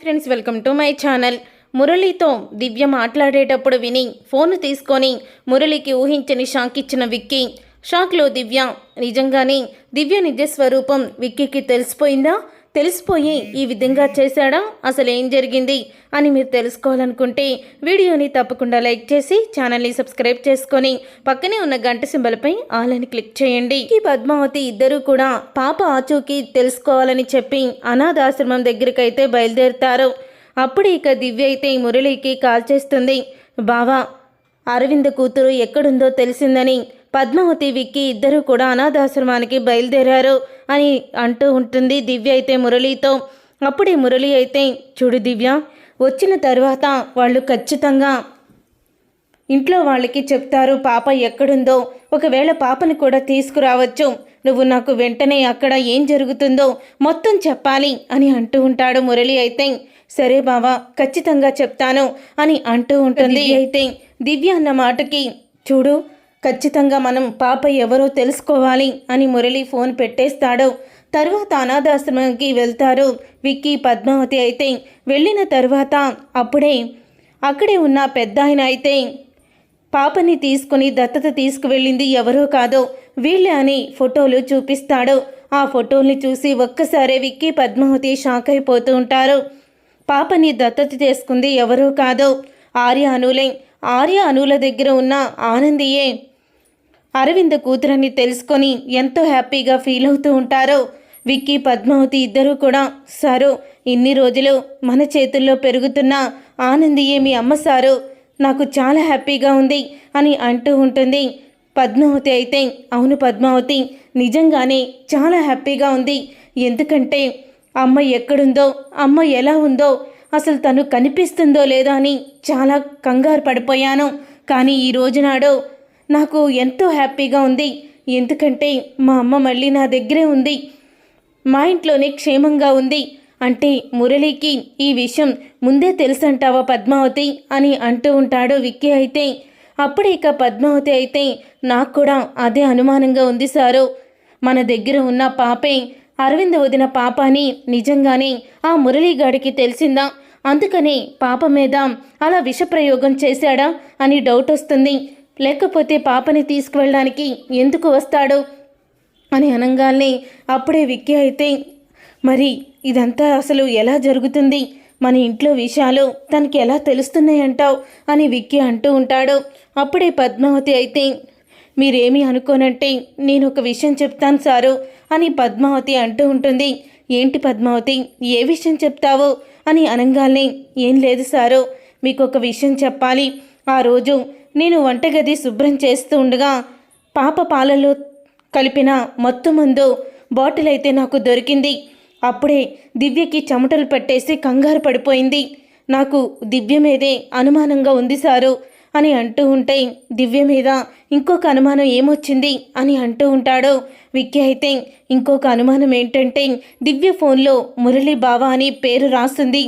Friends welcome to my channel మురళితో Divya మాట్లాడేటప్పుడు విని phone తీసుకొని మురళికి ఊహించని షాక్ ఇచ్చిన విక్కీ. షాక్లో దివ్య నిజంగానే దివ్య నిజ స్వరూపం విక్కీకి తెలిసిపోయిందా? తెలిసిపోయి ఈ విధంగా చేశాడా? అసలు ఏం జరిగింది? అని మీరు తెలుసుకోవాలనుకుంటే వీడియోని తప్పకుండా లైక్ చేసి ఛానల్ని సబ్స్క్రైబ్ చేసుకొని పక్కనే ఉన్న గంట సింబల్పై ఆల్ అని క్లిక్ చేయండి. ఈ పద్మావతి ఇద్దరూ కూడా పాప ఆచూకీ తెలుసుకోవాలని చెప్పి అనాథాశ్రమం దగ్గరికైతే బయలుదేరుతారు. అప్పుడు ఇక దివ్య అయితే మురళికి కాల్ చేస్తుంది. బావా అరవింద్ కూతురు ఎక్కడుందో తెలిసిందని పద్మావతి విక్కి ఇద్దరు కూడా అనాథాశ్రమానికి బయలుదేరారు అని అంటూ ఉంటుంది దివ్య అయితే మురళితో. అప్పుడే మురళి అయితే చూడు దివ్య వచ్చిన తర్వాత వాళ్ళు ఖచ్చితంగా ఇంట్లో వాళ్ళకి చెప్తారు పాప ఎక్కడుందో. ఒకవేళ పాపని కూడా తీసుకురావచ్చు. నువ్వు నాకు వెంటనే అక్కడ ఏం జరుగుతుందో మొత్తం చెప్పాలి అని అంటూ ఉంటాడు మురళి అయితే. సరే బావా ఖచ్చితంగా చెప్తాను అని అంటూ ఉంటుంది. అయితే. దివ్య అన్న మాటకి చూడు ఖచ్చితంగా మనం పాప ఎవరో తెలుసుకోవాలి అని మురళి ఫోన్ పెట్టేస్తాడు. తర్వాత అనాథాశ్రమంకి వెళ్తారు విక్కీ పద్మావతి అయితే. వెళ్ళిన తర్వాత అప్పుడే అక్కడే ఉన్న పెద్ద ఆయన అయితే పాపని తీసుకుని దత్తత తీసుకువెళ్ళింది ఎవరో కాదో. వీళ్ళే అని ఫోటోలు చూపిస్తాడు. ఆ ఫోటోల్ని చూసి ఒక్కసారే విక్కీ పద్మావతి షాక్ అయిపోతూ ఉంటారు. పాపని దత్తత చేసుకుంది ఎవరో కాదో. ఆర్య అనులే. ఆర్య అనుల దగ్గర ఉన్న ఆనందియే అరవింద్ కూతురని తెలుసుకొని ఎంతో హ్యాపీగా ఫీల్ అవుతూ ఉంటారో. విక్కీ పద్మావతి ఇద్దరూ కూడా సారు ఇన్ని రోజులు మన చేతుల్లో పెరుగుతున్న ఆనందియే మీ అమ్మ సారు? నాకు చాలా హ్యాపీగా ఉంది అని అంటూ ఉంటుంది. పద్మావతి అయితే అవును పద్మావతి నిజంగానే చాలా హ్యాపీగా ఉంది. ఎందుకంటే అమ్మ ఎక్కడుందో అమ్మ ఎలా ఉందో అసలు తను కనిపిస్తుందో లేదో అని చాలా కంగారు పడిపోయాను. కానీ ఈ రోజునాడు నాకు ఎంతో హ్యాపీగా ఉంది. ఎందుకంటే మా అమ్మ మళ్ళీ నా దగ్గరే ఉంది. మా ఇంట్లోనే క్షేమంగా ఉంది. అంటే మురళికి ఈ విషయం ముందే తెలుసంటావా పద్మావతి? అని అంటూ ఉంటాడు విక్కీ అయితే. అప్పుడే ఇక పద్మావతి అయితే నాకు కూడా అదే అనుమానంగా ఉంది సారు. మన దగ్గర ఉన్న పాపే అరవింద వదిన పాప అని నిజంగానే ఆ మురళీగాడికి తెలిసిందా? అందుకనే పాప మీద అలా విషప్రయోగం చేశాడా? అని డౌట్ వస్తుంది. లేకపోతే పాపని తీసుకువెళ్ళడానికి ఎందుకు వస్తాడు? అని అనగానే అప్పుడే విక్కి అయితే మరి ఇదంతా అసలు ఎలా జరుగుతుంది? మన ఇంట్లో విషయాలు తనకి ఎలా తెలుస్తున్నాయంటావు? అని విక్కి అంటూ ఉంటాడు. అప్పుడే పద్మావతి అయితే మీరేమీ అనుకోనంటే నేను ఒక విషయం చెప్తాను సారు అని పద్మావతి అంటూ ఉంటుంది. ఏంటి పద్మావతి ఏ విషయం చెప్తావు? అని అనగానే ఏం లేదు సారు మీకు ఒక విషయం చెప్పాలి. ఆ రోజు నేను వంటగది శుభ్రం చేస్తూ ఉండగా పాప పాలలో కలిపిన మొత్తం మందు బాటిల్ అయితే నాకు దొరికింది. అప్పుడే దివ్యకి చెమటలు పట్టేసి కంగారు పడిపోయింది. నాకు దివ్య మీదే అనుమానంగా ఉంది సారు అని అంటూ ఉంటే దివ్య మీద ఇంకొక అనుమానం ఏమొచ్చింది అని అంటూ ఉంటాడు. విక్కీ అయితే ఇంకొక అనుమానం ఏంటంటే దివ్య ఫోన్లో మురళీ బావ అని పేరు రాస్తుంది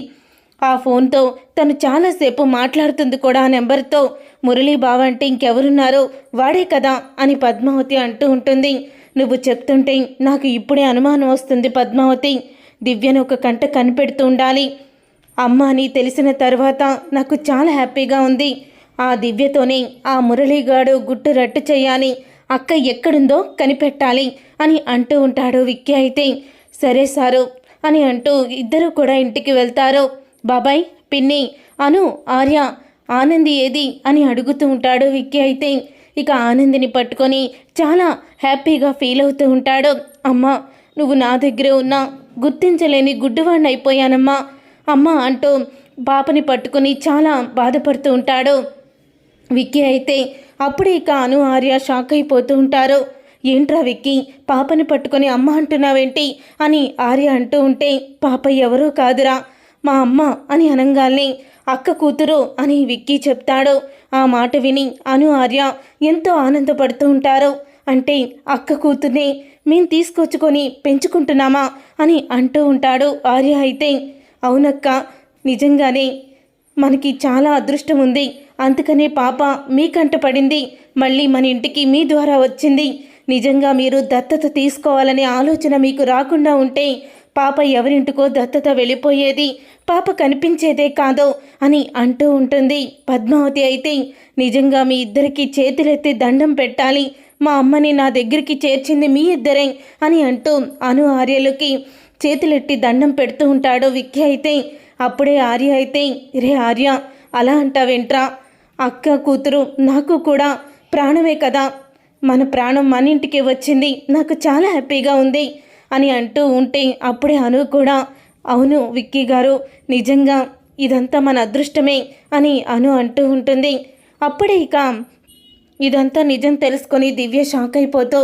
ఆ ఫోన్తో తను చాలాసేపు మాట్లాడుతుంది కూడా ఆ నెంబర్తో. మురళీ బావ అంటే ఇంకెవరున్నారో వాడే కదా అని పద్మావతి అంటూ ఉంటుంది. నువ్వు చెప్తుంటే నాకు ఇప్పుడే అనుమానం వస్తుంది పద్మావతి. దివ్యను ఒక కంట కనిపెడుతూ ఉండాలి. అమ్మ అని తెలిసిన తర్వాత నాకు చాలా హ్యాపీగా ఉంది. ఆ దివ్యతోనే ఆ మురళీగాడు గుట్టు రట్టు చేయాలి. అక్క ఎక్కడుందో కనిపెట్టాలి అని అంటూ ఉంటాడు విక్కీ అయితే. సరే సారు అని అంటూ ఇద్దరు కూడా ఇంటికి వెళ్తారు. బాబాయ్ పిన్ని అను ఆర్య ఆనంది ఏది అని అడుగుతూ ఉంటాడు విక్కీ అయితే. ఇక ఆనందిని పట్టుకొని చాలా హ్యాపీగా ఫీల్ అవుతూ ఉంటాడు. అమ్మా నువ్వు నా దగ్గరే ఉన్నా గుర్తించలేని గుడ్డివాడిని అయిపోయానమ్మా అమ్మ అంటూ పాపని పట్టుకొని చాలా బాధపడుతూ ఉంటాడు. విక్కీ అయితే అప్పుడే ఇక అను ఆర్య షాక్ అయిపోతూ ఉంటారు. ఏంట్రా విక్కీ పాపని పట్టుకొని అమ్మ అంటున్నావేంటి? అని ఆర్య అంటూ ఉంటే పాప ఎవరూ కాదురా. మా అమ్మ అని అనగానే అక్క కూతురు అని విక్కీ చెప్తాడు. ఆ మాట విని అను ఆర్య ఎంతో ఆనందపడుతూ ఉంటారు. అంటే అక్క కూతుర్ని మేము తీసుకొచ్చుకొని పెంచుకుంటున్నామా అని అంటూ ఉంటాడు ఆర్య అయితే. అవునక్క నిజంగానే మనకి చాలా అదృష్టం ఉంది. అందుకనే పాప మీ కంట పడింది. మళ్ళీ మన ఇంటికి మీ ద్వారా వచ్చింది. నిజంగా మీరు దత్తత తీసుకోవాలనే ఆలోచన మీకు రాకుండా ఉంటే పాప ఎవరింటికో దత్తత వెళ్ళిపోయేది పాప కనిపించేదే కాదు అని అంటూ ఉంటుంది. పద్మావతి అయితే నిజంగా మీ ఇద్దరికి చేతులెత్తి దండం పెట్టాలి. మా అమ్మని నా దగ్గరికి చేర్చింది మీ ఇద్దరే అని అంటూ అను ఆర్యలకి చేతులెట్టి దండం పెడుతూ ఉంటాడు విక్కీ అయితే. అప్పుడే ఆర్య అయితే రే ఆర్య అలా అంటావేంట్రా? అక్క కూతురు నాకు కూడా ప్రాణమే కదా. మన ప్రాణం మన ఇంటికి వచ్చింది. నాకు చాలా హ్యాపీగా ఉంది. అని అంటూ ఉంటే అప్పుడే అను కూడా అవును విక్కీ గారు నిజంగా ఇదంతా మన అదృష్టమే అని అను అంటూ ఉంటుంది. అప్పుడే ఇక ఇదంతా నిజం తెలుసుకొని దివ్య షాక్ అయిపోతూ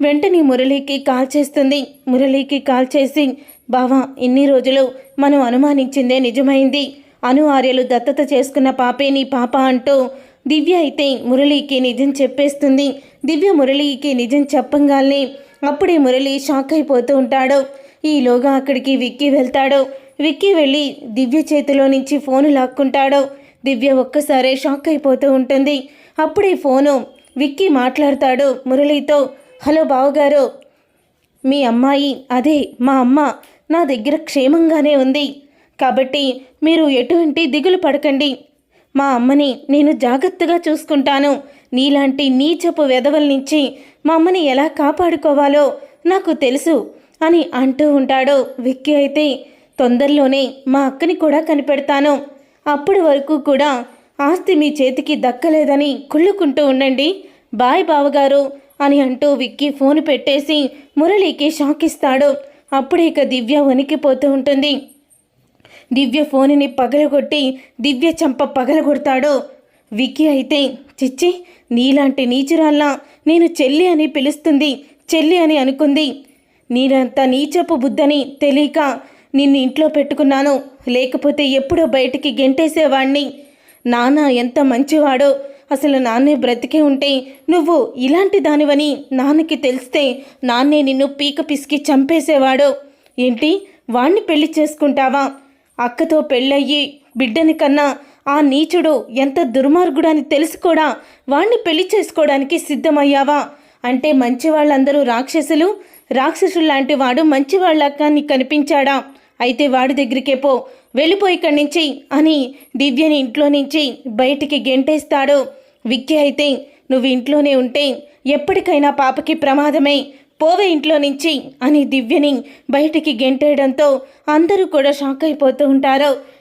వెంటనే మురళికి కాల్ చేస్తుంది. మురళికి కాల్ చేసి బావా ఇన్ని రోజులు మనం అనుమానించిందే నిజమైంది. అను ఆర్యలు దత్తత చేసుకున్న పాపే నీ పాప అంటూ దివ్య అయితే మురళికి నిజం చెప్పేస్తుంది. దివ్య మురళికి నిజం చెప్పంగానే అప్పుడే మురళి షాక్ అయిపోతూ ఉంటాడు. ఈలోగా అక్కడికి విక్కీ వెళ్తాడు. విక్కీ వెళ్ళి దివ్య చేతిలో నుంచి ఫోను లాక్కుంటాడు. దివ్య ఒక్కసారే షాక్ అయిపోతూ ఉంటుంది. అప్పుడే ఫోను విక్కీ మాట్లాడతాడు మురళితో. హలో బావగారు మీ అమ్మాయి అదే మా అమ్మ నా దగ్గర క్షేమంగానే ఉంది. కాబట్టి మీరు ఎటువంటి దిగులు పడకండి. మా అమ్మని నేను జాగ్రత్తగా చూసుకుంటాను. నీలాంటి నీచపు వెధవల నుంచి మమ్మని ఎలా కాపాడుకోవాలో నాకు తెలుసు అని అంటూ ఉంటాడు విక్కీ అయితే. తొందరలోనే మా అక్కని కూడా కనిపెడతాను. అప్పటి వరకు కూడా ఆస్తి మీ చేతికి దక్కలేదని కుళ్ళుకుంటూ ఉండండి. బాయ్ బావగారు అని అంటూ విక్కీ ఫోన్ పెట్టేసి మురళికి షాక్ ఇస్తాడు అప్పుడే ఇక దివ్య వణికిపోతూ ఉంటుంది. దివ్య ఫోన్ని పగలగొట్టి దివ్య చంప పగలగొడతాడు. విక్కీ అయితే చిచ్చి నీలాంటి నీచురాల్లా నేను చెల్లి అని పిలుస్తుంది చెల్లి అని అనుకుంది. నీరంత నీచపు బుద్ధని తెలియక నిన్ను ఇంట్లో పెట్టుకున్నాను. లేకపోతే ఎప్పుడో బయటికి గెంటేసేవాణ్ణి. నాన్న ఎంత మంచివాడో అసలు నాన్నే బ్రతికే ఉంటే నువ్వు ఇలాంటి దానివని నాన్నకి తెలిస్తే నాన్నే నిన్ను పీక పిసికి చంపేసేవాడు. ఏంటి? వాణ్ణి పెళ్ళి చేసుకుంటావా? అక్కతో పెళ్ళయ్యి బిడ్డని కన్నా ఆ నీచుడు ఎంత దుర్మార్గుడని తెలిసి కూడా. వాణ్ణి పెళ్ళి చేసుకోవడానికి సిద్ధమయ్యావా? అంటే మంచి వాళ్ళందరూ రాక్షసులు. రాక్షసులు లాంటి వాడు మంచివాళ్ళక్క నీ కనిపించాడా? అయితే వాడి దగ్గరికే పో. వెళ్ళిపో ఇక్కడి నుంచి అని దివ్యని ఇంట్లో నుంచి బయటికి గెంటేస్తాడు. విక్కి అయితే నువ్వు ఇంట్లోనే ఉంటే ఎప్పటికైనా పాపకి ప్రమాదమే. పోవే ఇంట్లో నుంచి అని దివ్యని బయటికి గెంటేయడంతో అందరూ కూడా షాక్ అయిపోతూ ఉంటారు.